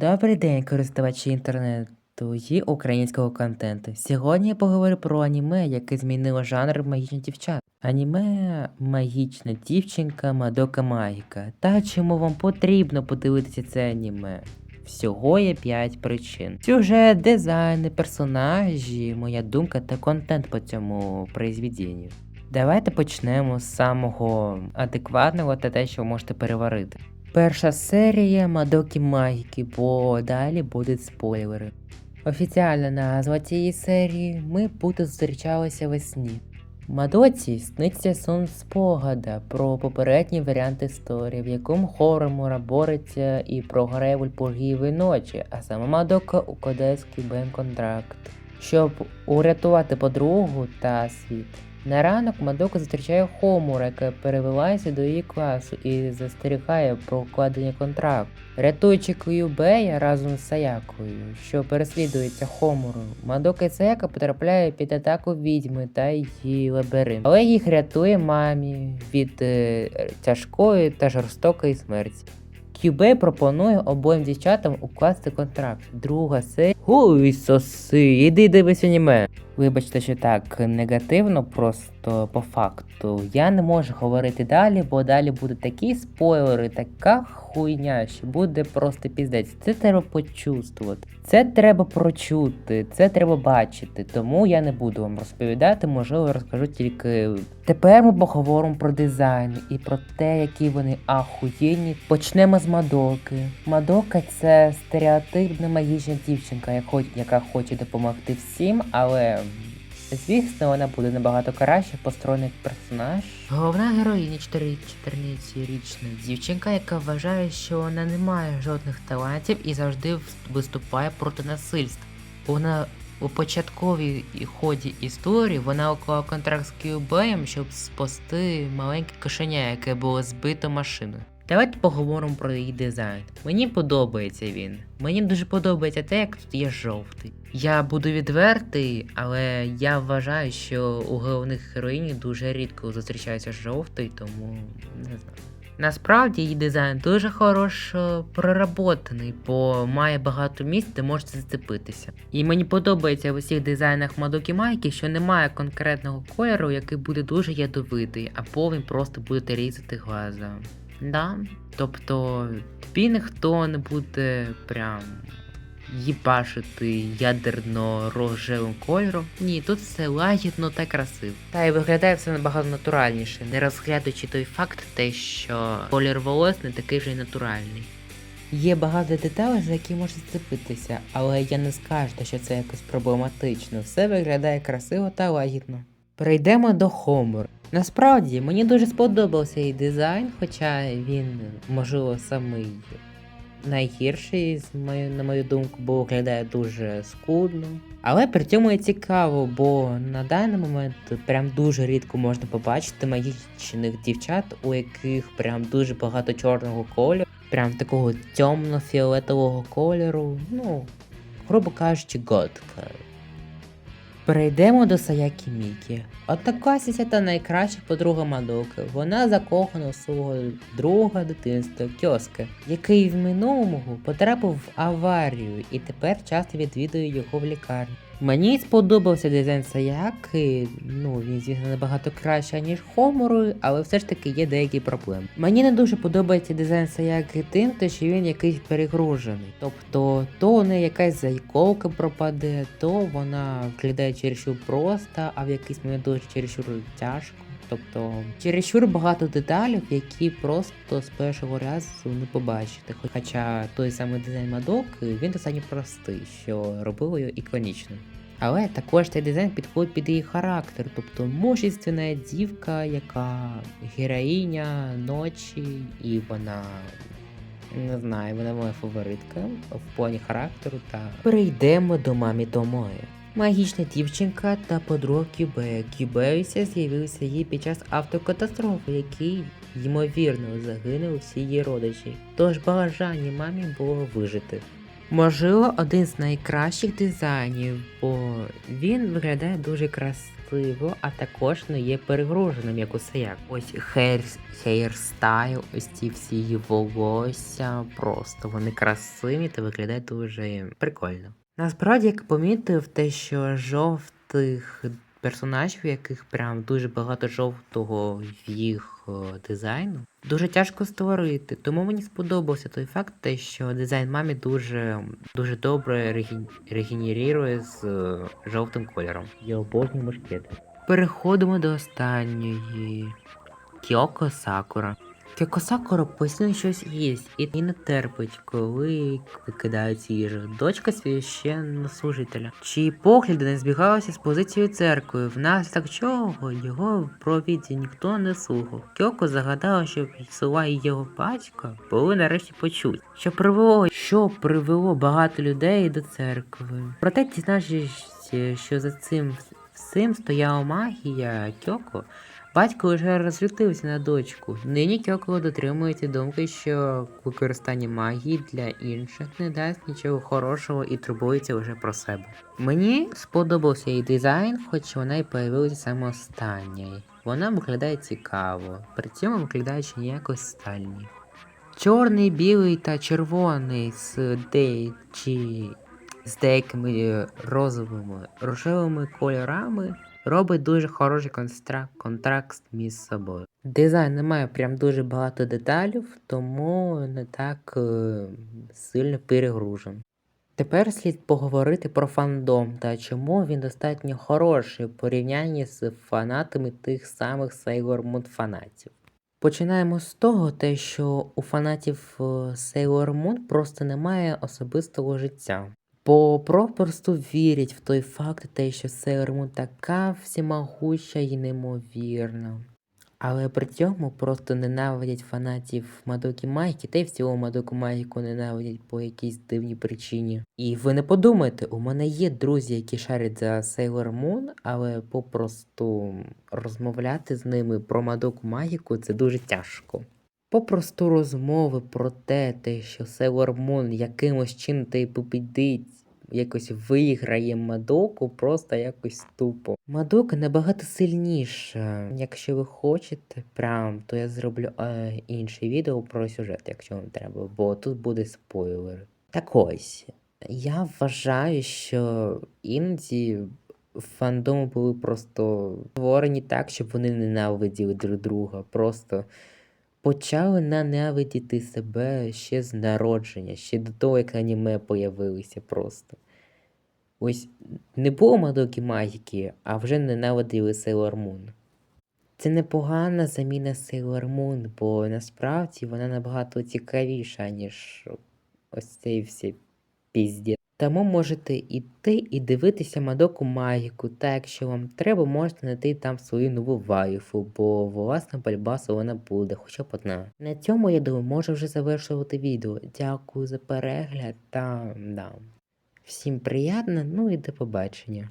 Добрий день, користувачі інтернету і українського контенту. Сьогодні я поговорю про аніме, яке змінило жанр магічні дівчат. Аніме Магічна дівчинка Мадока Магіка. Та чому вам потрібно подивитися це аніме? Всього є 5 причин. Сюжет, дизайни, персонажі, моя думка та контент по цьому произведенню. Давайте почнемо з самого адекватного та те, що ви можете переварити. Перша серія Мадокі Магіки, бо далі будуть спойлери. Офіціальна назва цієї серії Ми Путо зустрічалися весні. Мадоці сниться сон спогада про попередній варіант історії, в якому Хоромура бореться і програє в Ульпургієві ночі, а сама Мадока укладає з Кюбен контракт, щоб урятувати подругу та світ. На ранок Мадока зустрічає Хомура, яка перевелася до її класу і застерігає про укладення контракту. Рятуючи Кюбея разом з Саякою, що переслідується Хомурою, Мадока і Саяка потрапляє під атаку відьми та її лабіринт. Але їх рятує мамі від е, тяжкої та жорстокої смерті. Кюбей пропонує обоїм дівчатам укласти контракт. Друга серія. Ой, соси, іди дивись аніме. Вибачте, що так негативно, просто по факту. Я не можу говорити далі, бо далі будуть такі спойлери, така хуйня, що буде просто піздець. Це треба почувствувати. Це треба прочути, це треба бачити. Тому я не буду вам розповідати, можливо, розкажу тільки. Тепер ми поговоримо про дизайн і про те, які вони ахуєнні. Почнемо з Мадоки. Мадока це стереотипна магічна дівчинка, яка хоче допомогти всім, але звісно, вона буде набагато краще построєний персонаж. Головна героїня 14-річна дівчинка, яка вважає, що вона не має жодних талантів і завжди виступає проти насильства. Вона у початковій ході історії вона уклала контракт з Кюбеєм, щоб спасти маленьке кошеня, яке було збито машиною. Давайте поговоримо про її дизайн. Мені подобається він. Мені дуже подобається те, як тут є жовтий. Я буду відвертий, але я вважаю, що у головних героїнь дуже рідко зустрічається жовтий, тому не знаю. Насправді її дизайн дуже хорошо проработаний, бо має багато місць, де можете зацепитися. І мені подобається в усіх дизайнах Мадокі Майки, що немає конкретного кольору, який буде дуже ядовитий, або він просто буде різати глаза. Да? Тобто тобі ніхто не буде прям їбашити ядерно рожевим кольором. Ні, тут все лагідно та красиво. Та й виглядає все набагато натуральніше, не розглядуючи той факт, те, що колір волос не такий вже й натуральний. Є багато деталей, за які можна зцепитися, але я не скажу, що це якось проблематично. Все виглядає красиво та лагідно. Перейдемо до Хомор. Насправді мені дуже сподобався її дизайн, хоча він, можливо, самий найгірший, на мою думку, бо виглядає дуже скудно. Але при цьому і цікаво, бо на даний момент прям дуже рідко можна побачити магічних дівчат, у яких прям дуже багато чорного кольору, прям такого темно-фіолетового кольору. Ну, грубо кажучи, готка. Перейдемо до Саякі Мікі. Отака та найкраща подруга Мадоки. Вона закохана у свого друга дитинства Кьоске, який в минулому потрапив в аварію і тепер часто відвідує його в лікарні. Мені сподобався дизайн Саяки, ну він звісно набагато краще, ніж Хомору, але все ж таки є деякі проблеми. Мені не дуже подобається дизайн Саяки тим, що він якийсь перегружений. Тобто, то у неї якась зайковка пропаде, то вона виглядає чересчур просто, а в якийсь момент дуже чересчур тяжко. Тобто чересчур багато деталей, які просто з першого разу не побачите. Хоча той самий дизайн Мадок він достатньо простий, що робило його іконічним. Але також цей дизайн підходить під її характер, тобто мужественна дівка, яка героїня ночі, і вона не знаю, вона моя фаворитка в плані характеру та перейдемо до мамі Томої. Магічна дівчинка та подруга Кюбея. Кюбеюся з'явився їй під час автокатастрофи, який, ймовірно, загинули всі її родичі. Тож бажання мамі було вижити. Можливо, один з найкращих дизайнів, бо він виглядає дуже красиво, а також не є перегруженим, як усе як. Ось хейр, хейрстайл, ось ці всі її волосся, просто вони красиві та виглядають дуже прикольно. Насправді, як помітив, те, що жовтих персонажів, яких прям дуже багато жовтого в їх дизайну, дуже тяжко створити. Тому мені сподобався той факт, те, що дизайн мамі дуже, дуже добре реген... регенерує з е, жовтим кольором. Я обожнюю мушкети. Переходимо до останньої. Кіоко Сакура. Кіоко Сакура постійно щось їсть і не терпить, коли викидають їжу. Дочка священнослужителя, чиї погляди не збігалися з позицією церкви, внаслідок чого його провідці ніхто не слухав. Кьоко загадала, що слова його батька були нарешті почуті, що привело, що привело багато людей до церкви. Проте дізнавшись, що за цим всім стояла магія Кьоко, Батько вже розлютився на дочку. Нині Кьоко дотримується думки, що використання магії для інших не дасть нічого хорошого і турбується лише про себе. Мені сподобався її дизайн, хоч вона й появилася саме остання. Вона виглядає цікаво, при цьому виглядаючи ніякось стальні. Чорний, білий та червоний з деякі з деякими розовими рожевими кольорами робить дуже хороший констра... контракт між собою. Дизайн не має прям дуже багато деталів, тому не так е, сильно перегружен. Тепер слід поговорити про фандом та чому він достатньо хороший в порівнянні з фанатами тих самих Sailor Moon фанатів. Починаємо з того, те, що у фанатів е, Sailor Moon просто немає особистого життя. Бо просто вірять в той факт, те, що Moon така всемогуща і неймовірна. Але при цьому просто ненавидять фанатів Мадокі Майки, та й всього Мадоку Майку ненавидять по якійсь дивній причині. І ви не подумайте, у мене є друзі, які шарять за Sailor Moon, але попросту розмовляти з ними про Мадоку Магіку це дуже тяжко. Попросту розмови про те, те, що Moon якимось чином та й побідить, якось виграє Мадоку, просто якось тупо. Мадока набагато сильніша. Якщо ви хочете, прям, то я зроблю е, інше відео про сюжет, якщо вам треба, бо тут буде спойлер. Так ось, я вважаю, що іноді фандоми були просто створені так, щоб вони ненавиділи друг друга. Просто почали ненавидіти себе ще з народження, ще до того, як аніме появилися просто. Ось не було Мадокі Магіки, а вже ненавиділи Sailor Moon. Це непогана заміна Sailor Moon, бо насправді вона набагато цікавіша, ніж ось цей всі пізді. Тому можете йти і дивитися Мадоку Магіку, та якщо вам треба, можете знайти там свою нову вайфу, бо власне бальбасу вона буде, хоча б одна. На цьому, я думаю, можу вже завершувати відео. Дякую за перегляд та да. Всім приємно, ну і до побачення.